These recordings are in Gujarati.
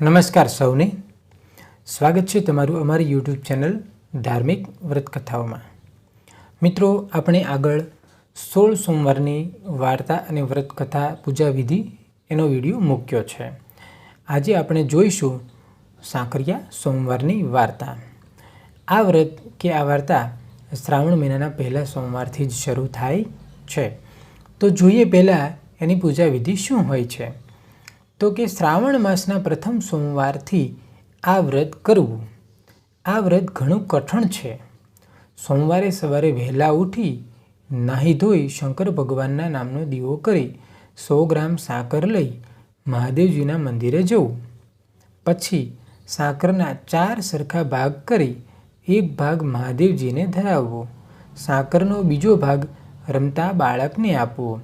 નમસ્કાર સૌને. સ્વાગત છે તમારું અમારી યુટ્યુબ ચેનલ ધાર્મિક વ્રતકથાઓમાં. મિત્રો, આપણે આગળ સોળ સોમવારની વાર્તા અને વ્રતકથા પૂજા વિધિ એનો વીડિયો મૂક્યો છે. આજે આપણે જોઈશું સાંકરિયા સોમવારની વાર્તા. આ વ્રત કે આ વાર્તા શ્રાવણ મહિનાના પહેલા સોમવારથી જ શરૂ થાય છે. તો જોઈએ પહેલાં એની પૂજા વિધિ શું હોય છે. તો કે શ્રાવણ માસના પ્રથમ સોમવારથી આ વ્રત કરવું. આ વ્રત ઘણું કઠણ છે. સોમવારે સવારે વહેલા ઉઠી નાહી ધોઈ શંકર ભગવાનના નામનો દીવો કરી સો ગ્રામ સાકર લઈ મહાદેવજીના મંદિરે જવું. પછી સાકરના ચાર સરખા ભાગ કરી એક ભાગ મહાદેવજીને ધરાવવો. સાકરનો બીજો ભાગ રમતા બાળકને આપવો.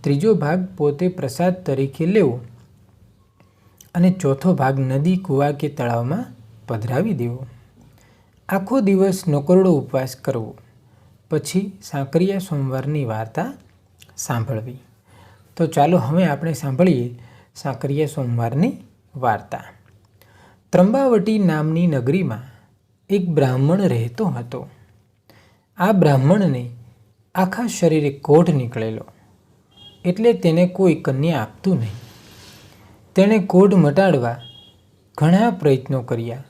ત્રીજો ભાગ પોતે પ્રસાદ તરીકે લેવો. અને ચોથો ભાગ નદી, કૂવા કે તળાવમાં પધરાવી દેવો. આખો દિવસ નોકરડો ઉપવાસ કરવો. પછી સાંકરિયા સોમવારની વાર્તા સાંભળવી. તો ચાલો હવે આપણે સાંભળીએ સાંકરિયા સોમવારની વાર્તા. ત્રંબાવટી નામની નગરીમાં એક બ્રાહ્મણ રહેતો હતો. આ બ્રાહ્મણને આખા શરીરે કોઢ નીકળેલો. એટલે તેને કોઈ કન્યા આપતું નહીં. તેણે કોઢ મટાડવા ઘણા પ્રયત્નો કર્યા,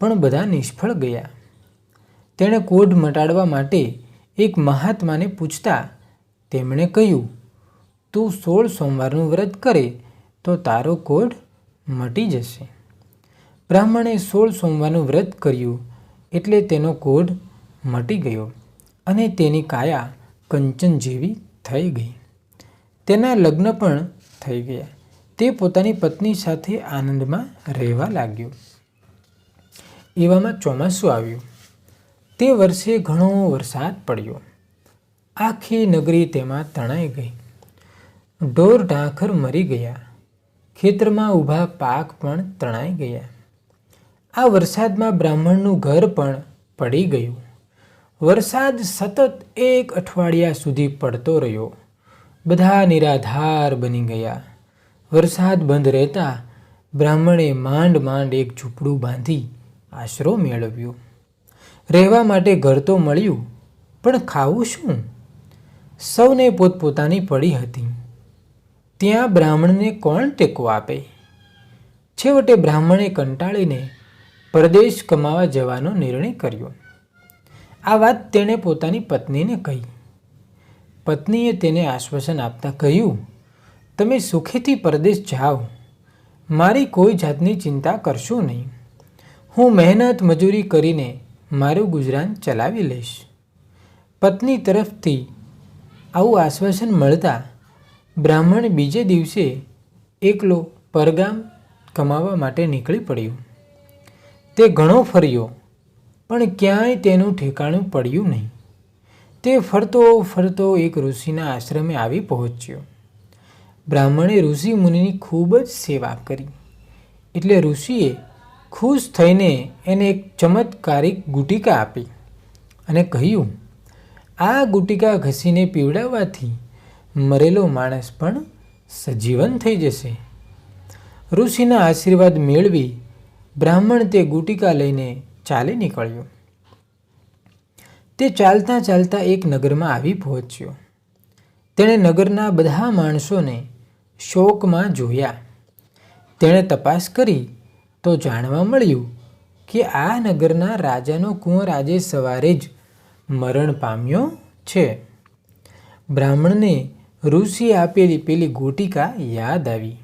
પણ બધા નિષ્ફળ ગયા. તેણે કોઢ મટાડવા માટે એક મહાત્માને પૂછતા, તેમણે કહ્યું, તું સોળ સોમવારનું વ્રત કરે તો તારો કોઢ મટી જશે. બ્રાહ્મણે સોળ સોમવારનું વ્રત કર્યું એટલે તેનો કોઢ મટી ગયો અને તેની કાયા કંચન જેવી થઈ ગઈ. તેના લગ્ન પણ થઈ ગયા. તે પોતાની પત્ની સાથે આનંદમાં રહેવા લાગ્યો. એવામાં ચોમાસું આવ્યું. તે વર્ષે ઘણો વરસાદ પડ્યો. આખી નગરી તેમાં તણાઈ ગઈ. ઢોર ઢાંખર મરી ગયા. ખેતરમાં ઊભા પાક પણ તણાઈ ગયા. આ વરસાદમાં બ્રાહ્મણનું ઘર પણ પડી ગયું. વરસાદ સતત એક અઠવાડિયા સુધી પડતો રહ્યો. બધા નિરાધાર બની ગયા. વરસાદ બંધ રહેતા બ્રાહ્મણે માંડ માંડ એક ઝૂંપડું બાંધી આશરો મેળવ્યો. રહેવા માટે ઘર તો મળ્યું, પણ ખાવું શું? સૌને પોતપોતાની પડી હતી. ત્યાં બ્રાહ્મણને કોણ ટેકો આપે? છેવટે બ્રાહ્મણે કંટાળીને પરદેશ કમાવા જવાનો નિર્ણય કર્યો. આ વાત તેણે પોતાની પત્નીને કહી. પત્નીએ તેને આશ્વાસન આપતા કહ્યું તમે સુખેથી પરદેશ જાઓ. મારી કોઈ જાતની ચિંતા કરશો નહીં. હું મહેનત મજૂરી કરીને મારું ગુજરાન ચલાવી લઈશ. પત્ની તરફથી આવું આશ્વાસન મળતા બ્રાહ્મણ બીજે દિવસે એકલો પરગામ કમાવા માટે નીકળી પડ્યો. તે ઘણો ફર્યો, પણ ક્યાંય તેનું ઠેકાણું પડ્યું નહીં. તે ફરતો ફરતો એક ઋષિના આશ્રમે આવી પહોંચ્યો. બ્રાહ્મણે ઋષિ મુનિની ખૂબ જ સેવા કરી. એટલે ઋષિએ ખુશ થઈને એને એક ચમત્કારિક ગુટિકા આપી અને કહ્યું, આ ગુટિકા ઘસીને પીવડાવવાથી મરેલો માણસ પણ સજીવન થઈ જશે. ઋષિના આશીર્વાદ મેળવી બ્રાહ્મણ તે ગુટિકા લઈને ચાલી નીકળ્યો. તે ચાલતા ચાલતા એક નગરમાં આવી પહોંચ્યો. તેણે નગરના બધા માણસોને શોકમાં જોયા. તેણે તપાસ કરી તો જાણવા મળ્યું કે આ નગરના રાજાનો કુંવર આજે સવારે જ મરણ પામ્યો છે. બ્રાહ્મણને ઋષિએ આપેલી પેલી ગોટિકા યાદ આવી.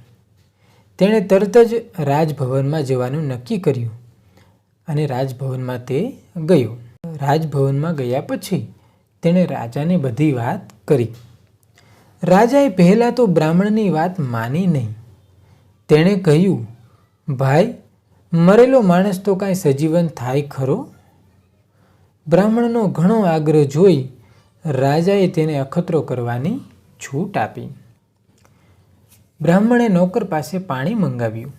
તેણે તરત જ રાજભવનમાં જવાનું નક્કી કર્યું અને રાજભવનમાં તે ગયો. રાજભવનમાં ગયા પછી તેણે રાજાને બધી વાત કરી. રાજાએ પહેલાં તો બ્રાહ્મણની વાત માની નહીં. તેણે કહ્યું, ભાઈ, મરેલો માણસ તો કાંઈ સજીવન થાય ખરો? બ્રાહ્મણનો ઘણો આગ્રહ જોઈ રાજાએ તેને અખતરો કરવાની છૂટ આપી. બ્રાહ્મણે નોકર પાસે પાણી મંગાવ્યું.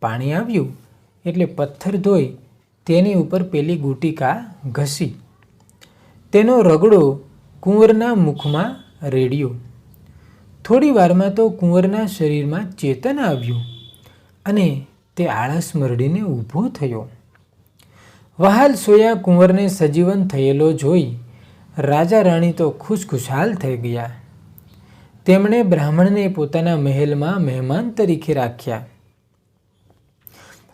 પાણી આવ્યું એટલે પથ્થર ધોઈ તેની ઉપર પેલી ગુટિકા ઘસી. તેનો રગડો કુંવરના મુખમાં રેડ્યો. થોડી વારમાં તો કુંવરના શરીરમાં ચેતન આવ્યું અને તે આળસ મરડીને ઊભો થયો. વહાલ સોયા કુંવરને સજીવન થયેલો જોઈ રાજા રાણી તો ખુશખુશાલ થઈ ગયા. તેમણે બ્રાહ્મણને પોતાના મહેલમાં મહેમાન તરીકે રાખ્યા.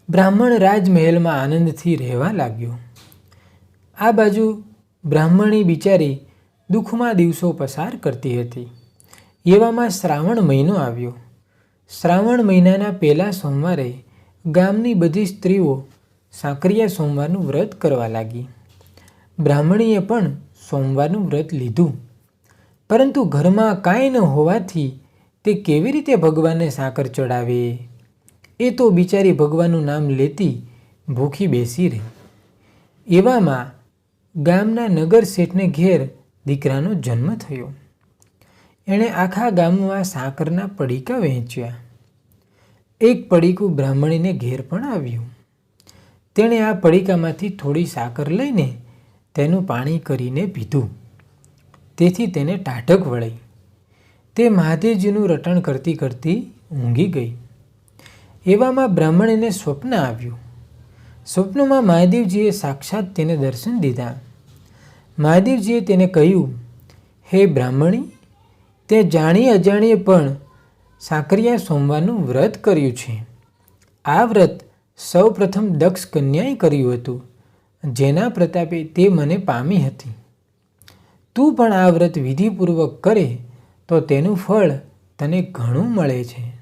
બ્રાહ્મણ રાજમહેલમાં આનંદથી રહેવા લાગ્યો. આ બાજુ બ્રાહ્મણી બિચારી દુઃખમાં દિવસો પસાર કરતી હતી. એવામાં શ્રાવણ મહિનો આવ્યો. શ્રાવણ મહિનાના પહેલા સોમવારે ગામની બધી સ્ત્રીઓ સાંકરિયા સોમવારનું વ્રત કરવા લાગી. બ્રાહ્મણીએ પણ સોમવારનું વ્રત લીધું. પરંતુ ઘરમાં કાંઈ ન હોવાથી તે કેવી રીતે ભગવાનને સાકર ચડાવે? એ તો બિચારી ભગવાનનું નામ લેતી ભૂખી બેસી રહી. એવામાં ગામના નગર શેઠને ઘેર દીકરાનો જન્મ થયો. એણે આખા ગામમાં સાકરના પડીકા વહેંચ્યા. એક પડીકું બ્રાહ્મણીને ઘેર પણ આવ્યું. તેણે આ પડીકામાંથી થોડી સાકર લઈને તેનું પાણી કરીને પીધું. તેથી તેને ટાઢક વળી. તે મહાદેવજીનું રટણ કરતી કરતી ઊંઘી ગઈ. એવામાં બ્રાહ્મણીને સ્વપ્ન આવ્યું. સ્વપ્નમાં મહાદેવજીએ સાક્ષાત તેને દર્શન દીધા. મહાદેવજીએ તેને કહ્યું, હે બ્રાહ્મણી તે જાણી અજાણીએ પણ સાંકરિયા સોમવારનું વ્રત કર્યું છે. આ વ્રત સૌ પ્રથમ દક્ષ કન્યાએ કર્યું હતું, જેના પ્રતાપે તે મને પામી હતી. તું પણ આ વ્રત વિધિપૂર્વક કરે તો તેનું ફળ તને ઘણું મળે છે.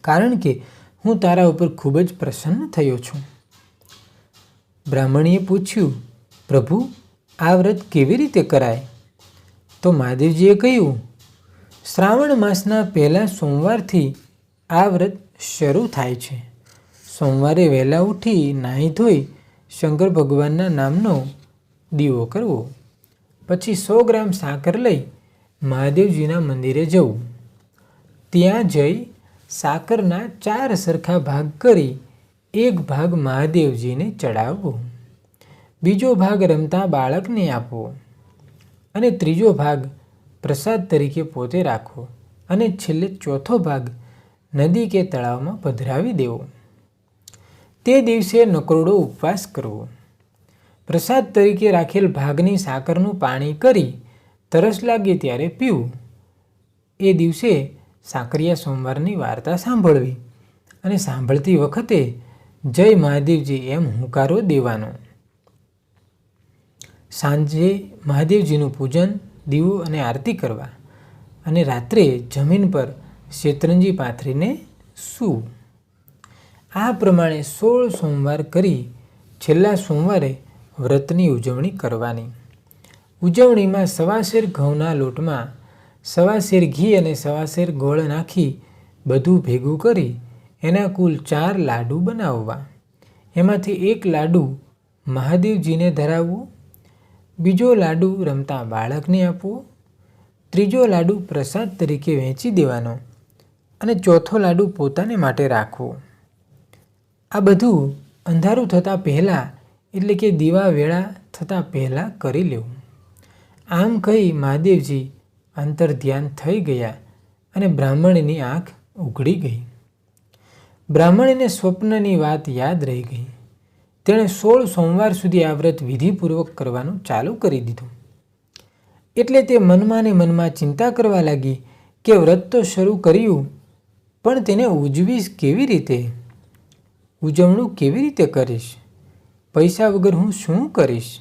કારણ કે હું તારા ઉપર ખૂબ જ પ્રસન્ન થયો છું. બ્રાહ્મણીએ પૂછ્યું, પ્રભુ, આ વ્રત કેવી રીતે કરાય? તો મહાદેવજીએ કહ્યું, શ્રાવણ માસના પહેલા સોમવારથી આ વ્રત શરૂ થાય છે. સોમવારે વહેલા ઉઠી નાહી ધોઈ શંકર ભગવાનના નામનો દીવો કરવો. પછી સો ગ્રામ સાકર લઈ મહાદેવજીના મંદિરે જવું. ત્યાં જઈ સાકરના ચાર સરખા ભાગ કરી એક ભાગ મહાદેવજીને ચડાવવો. બીજો ભાગ રમતા બાળકને આપવો. અને ત્રીજો ભાગ પ્રસાદ તરીકે પોતે રાખવો અને છેલ્લે ચોથો ભાગ નદી કે તળાવમાં પધરાવી દેવો. તે દિવસે નકરોડો ઉપવાસ કરવો. પ્રસાદ તરીકે રાખેલ ભાગની સાકરનું પાણી કરી તરસ લાગે ત્યારે પીવું. એ દિવસે સાકરિયા સોમવારની વાર્તા સાંભળવી અને સાંભળતી વખતે જય મહાદેવજી એમ હુંકારો દેવાનો. સાંજે મહાદેવજીનું પૂજન, દીવો અને આરતી કરવા અને રાત્રે જમીન પર શેતરંજી પાથરીને સૂવું. આ પ્રમાણે સોળ સોમવાર કરી છેલ્લા સોમવારે વ્રતની ઉજવણી કરવાની. ઉજવણીમાં સવાશેર ઘઉંના લોટમાં સવાશેર ઘી અને સવાશેર ગોળ નાખી બધું ભેગું કરી એના કુલ ચાર લાડુ બનાવવા. એમાંથી એક લાડુ મહાદેવજીને ધરાવવું બીજો લાડુ રમતા બાળકને આપવો. ત્રીજો લાડુ પ્રસાદ તરીકે વહેંચી દેવાનો અને ચોથો લાડુ પોતાને માટે રાખવો. આ બધું અંધારું થતાં પહેલાં એટલે કે દીવા વેળા થતાં પહેલાં કરી લેવું. આમ કહી મહાદેવજી અંતર ધ્યાન થઈ ગયા અને બ્રાહ્મણીની આંખ ઉઘડી ગઈ. બ્રાહ્મણીને સ્વપ્નની વાત યાદ રહી ગઈ. તેણે સોળ સોમવાર સુધી આ વ્રત વિધિપૂર્વક કરવાનું ચાલુ કરી દીધું. એટલે તે મનમાં ને મનમાં ચિંતા કરવા લાગી કે વ્રત તો શરૂ કર્યું, પણ તેને ઉજવીશ કેવી રીતે? ઉજવણું કેવી રીતે કરીશ? પૈસા વગર હું શું કરીશ?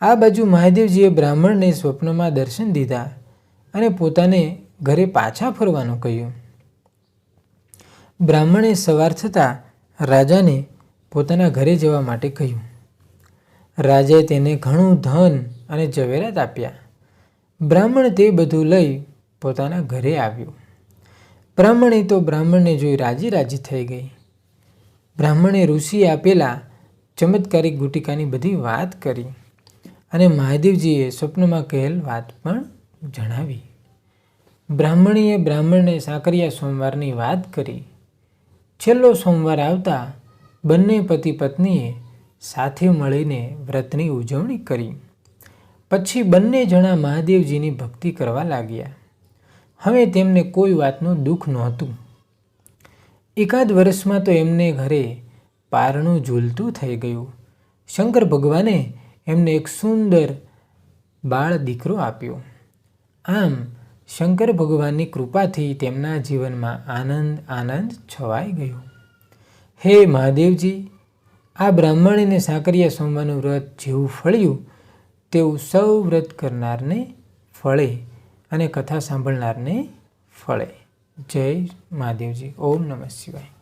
આ બાજુ મહાદેવજીએ બ્રાહ્મણને સ્વપ્નમાં દર્શન દીધા અને પોતાને ઘરે પાછા ફરવાનું કહ્યું. બ્રાહ્મણે સવાર થતાં રાજાને પોતાના ઘરે જવા માટે કહ્યું. રાજાએ તેને ઘણું ધન અને ઝવેરાત આપ્યા. બ્રાહ્મણ તે બધું લઈ પોતાના ઘરે આવ્યું. બ્રાહ્મણે તો બ્રાહ્મણને જોઈ રાજી રાજી થઈ ગઈ. બ્રાહ્મણે ઋષિએ આપેલા ચમત્કારિક ગુટિકાની બધી વાત કરી અને મહાદેવજીએ સ્વપ્નમાં કહેલ વાત પણ જણાવી. બ્રાહ્મણીએ બ્રાહ્મણને સાકરિયા સોમવારની વાત કરી. છેલ્લો સોમવાર આવતા બંને પતિ પત્નીએ સાથે મળીને વ્રતની ઉજવણી કરી. પછી બંને જણા મહાદેવજીની ભક્તિ કરવા લાગ્યા. હવે તેમને કોઈ વાતનું દુઃખ નહોતું. એકાદ વર્ષમાં તો એમને ઘરે પારણું ઝૂલતું થઈ ગયું. શંકર ભગવાને એમને એક સુંદર બાળ દીકરો આપ્યો. આમ શંકર ભગવાનની કૃપાથી તેમના જીવનમાં આનંદ આનંદ છવાઈ ગયો. હે મહાદેવજી, આ બ્રાહ્મણીને સાકરિયા સોમવારનું વ્રત જેવું ફળ્યું, તેવું સૌ વ્રત કરનારને ફળે અને કથા સાંભળનારને ફળે. જય મહાદેવજી. ઓમ નમઃ શિવાય.